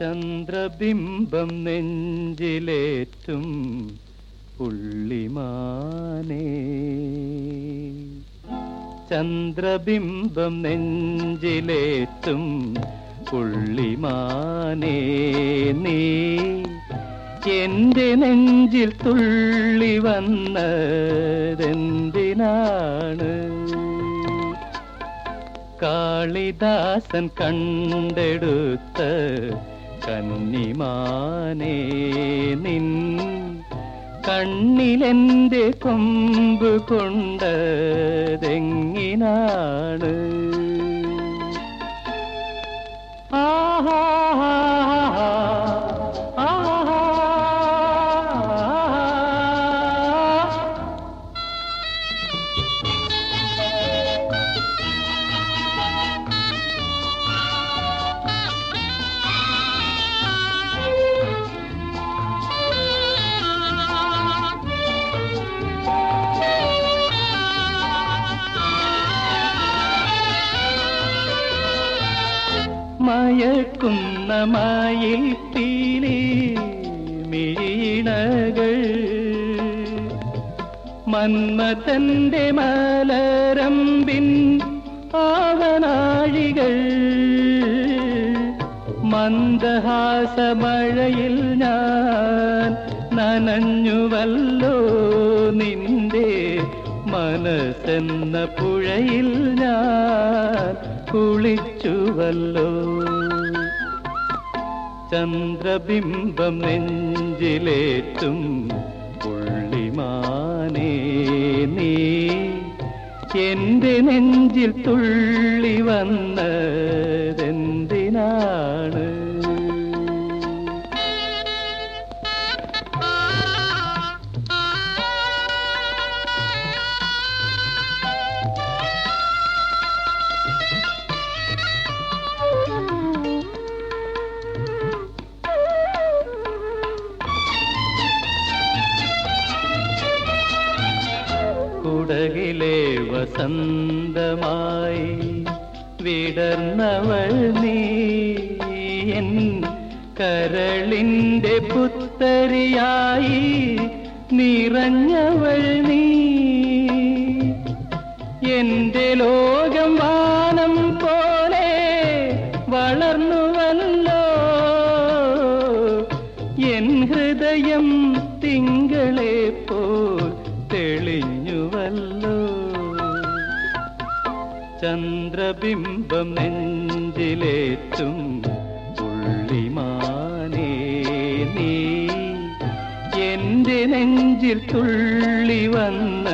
ചന്ദ്രബിംബം നെഞ്ചിലേറ്റും പുള്ളിമാനേ. ചന്ദ്രബിംബം നെഞ്ചിലേറ്റും പുള്ളിമാനേ നീ. എന്റെ നെഞ്ചിൽ തുള്ളി വന്നതെന്തിനാണ്? കാളിദാസൻ കണ്ടെടുത്ത കന്നിമാനേ നിൻ കണ്ണിലെന്റെ കൊമ്പ് കൊണ്ടതെങ്ങിനാണ് മയക്കുന്ന മായിൽ തീലേ മിഴിണകൾ മന്മതന്റെ മലരമ്പിൻ ആവനാഴികൾ മന്ദഹാസമഴയിൽ ഞാൻ നനഞ്ഞുവല്ലോ നിന്റെ മനസ്സെന്ന പുഴയിൽ ഞാൻ കുളിച്ചുവല്ലോ. ചന്ദ്രബിംബം നെഞ്ചിലേറ്റും പുള്ളിമാനേ നീ. എന്റെ നെഞ്ചിൽ തുള്ളി വന്നതെന്തിനാണ് കുടകിലെ വസന്തമായി വിടർന്നവൾ നീ. എൻ കരളിന്റെ പുത്തരിയായി നിറഞ്ഞവൾ നീ. എന്റെ ലോകം വാനം പോലെ വളർന്നു വളർന്നുവല്ലോ എൻ ഹൃദയം തിങ്കളെ പോൽ തെളിഞ്ഞുവല്ലോ. ചന്ദ്രബിംബം നെഞ്ചിലേറ്റും പുള്ളിമാനേ നീ. എന്റെ നെഞ്ചിൽ തുള്ളി വന്ന